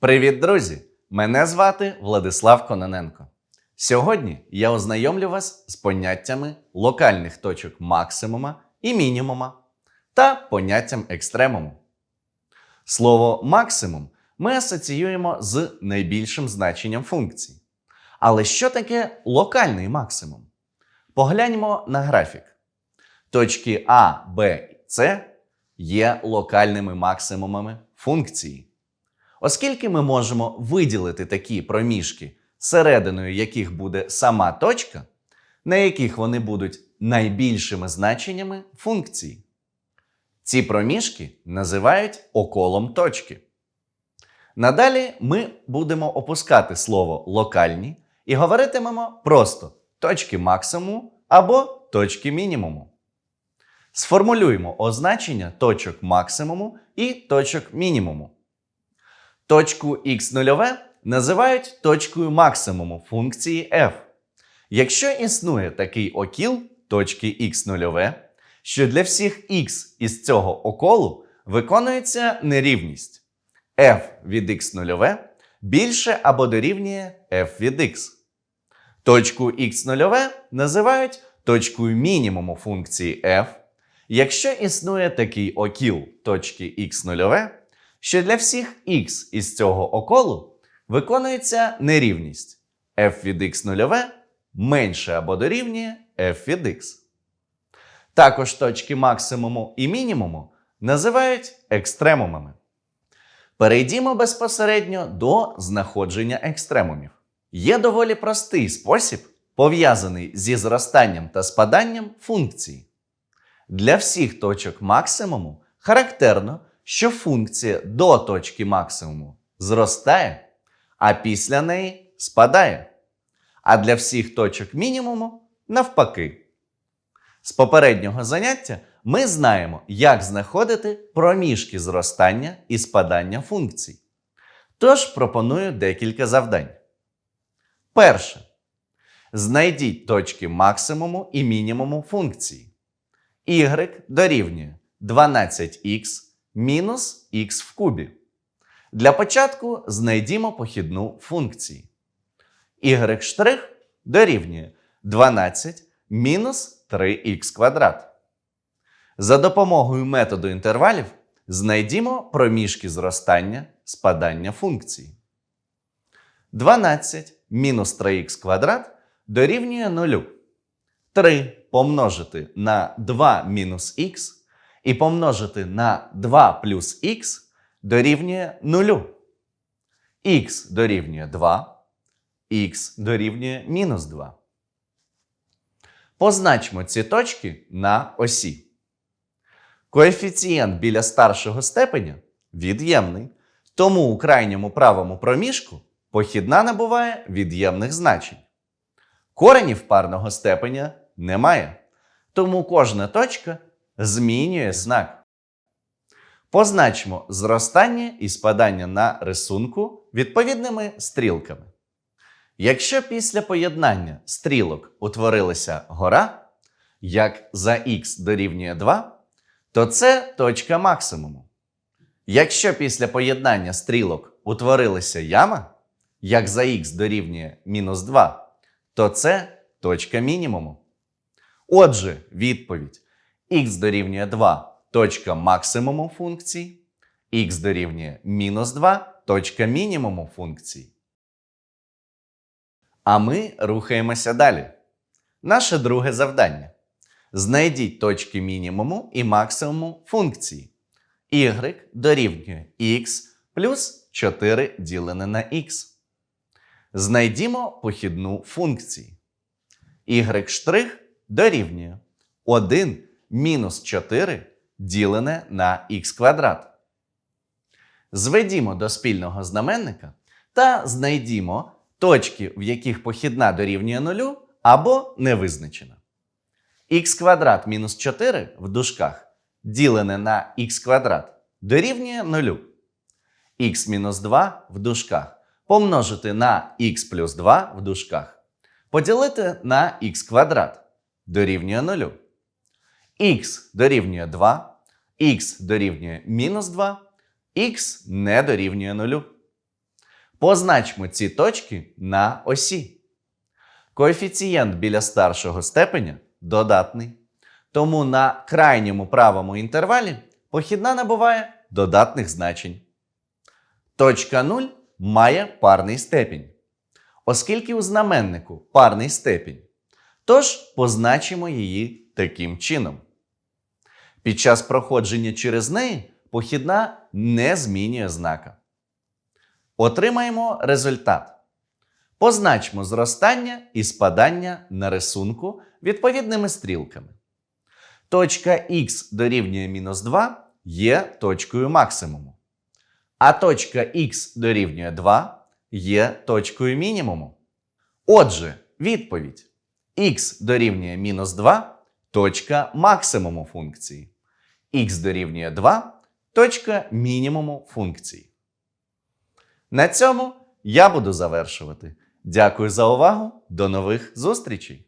Привіт, друзі! Мене звати Владислав Кононенко. Сьогодні я ознайомлю вас з поняттями локальних точок максимума і мінімума та поняттям екстремуму. Слово максимум ми асоціюємо з найбільшим значенням функції. Але що таке локальний максимум? Погляньмо на графік. Точки А, Б і С є локальними максимумами функції. Оскільки ми можемо виділити такі проміжки, серединою яких буде сама точка, на яких вони будуть найбільшими значеннями функції. Ці проміжки називають околом точки. Надалі ми будемо опускати слово локальні і говоритимемо просто точки максимуму або точки мінімуму. Сформулюємо означення точок максимуму і точок мінімуму. Точку х0 називають точкою максимуму функції f. Якщо існує такий окіл точки х0, що для всіх х із цього околу виконується нерівність f від х0 більше або дорівнює f від x. Точку х0 називають точкою мінімуму функції f, якщо існує такий окіл точки х0, що для всіх х із цього околу виконується нерівність f від x0 менше або дорівнює f від x. Також точки максимуму і мінімуму називають екстремумами. Перейдімо безпосередньо до знаходження екстремумів. Є доволі простий спосіб, пов'язаний зі зростанням та спаданням функції. Для всіх точок максимуму характерно, що функція до точки максимуму зростає, а після неї спадає. А для всіх точок мінімуму навпаки. З попереднього заняття ми знаємо, як знаходити проміжки зростання і спадання функцій. Тож пропоную декілька завдань. Перше. Знайдіть точки максимуму і мінімуму функції. y дорівнює 12х мінус х в кубі. Для початку знайдімо похідну функції. y' дорівнює 12 мінус 3х квадрат. За допомогою методу інтервалів знайдімо проміжки зростання спадання функції. 12 мінус 3х квадрат дорівнює 0. 3 помножити на 2 мінус х і помножити на 2 плюс х дорівнює 0. х дорівнює 2, х дорівнює мінус 2. Позначмо ці точки на осі. Коефіцієнт біля старшого степеня від'ємний, тому у крайньому правому проміжку похідна набуває від'ємних значень. Коренів парного степеня немає, тому кожна точка змінює знак. Позначмо зростання і спадання на рисунку відповідними стрілками. Якщо після поєднання стрілок утворилася гора, як за х дорівнює 2, то це точка максимуму. Якщо після поєднання стрілок утворилася яма, як за х дорівнює мінус 2, то це точка мінімуму. Отже, відповідь х дорівнює 2 точка максимуму функції, х дорівнює мінус 2 точка мінімуму функції. А ми рухаємося далі. Наше друге завдання. Знайдіть точки мінімуму і максимуму функції. y дорівнює x плюс 4 ділене на x. Знайдімо похідну функції. y' дорівнює 1 мінус 4 ділене на х квадрат. Зведімо до спільного знаменника та знайдімо точки, в яких похідна дорівнює нулю або не визначена. х квадрат мінус 4 в дужках ділене на х квадрат дорівнює нулю. х мінус 2 в дужках помножити на х плюс 2 в дужках поділити на х квадрат дорівнює нулю. Х дорівнює 2, х дорівнює мінус 2, х не дорівнює нулю. Позначмо ці точки на осі. Коефіцієнт біля старшого степеня додатний. Тому на крайньому правому інтервалі похідна набуває додатних значень. Точка 0 має парний степінь. Оскільки у знаменнику парний степінь, тож позначимо її таким чином. Під час проходження через неї похідна не змінює знака. Отримаємо результат. Позначмо зростання і спадання на рисунку відповідними стрілками. Точка х дорівнює мінус 2 є точкою максимуму. А точка х дорівнює 2 є точкою мінімуму. Отже, відповідь х дорівнює мінус 2 точка максимуму функції. Х дорівнює 2 точка мінімуму функції. На цьому я буду завершувати. Дякую за увагу. До нових зустрічей!